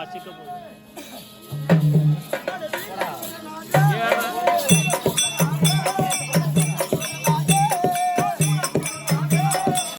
நம்ம சிக்க போகுது.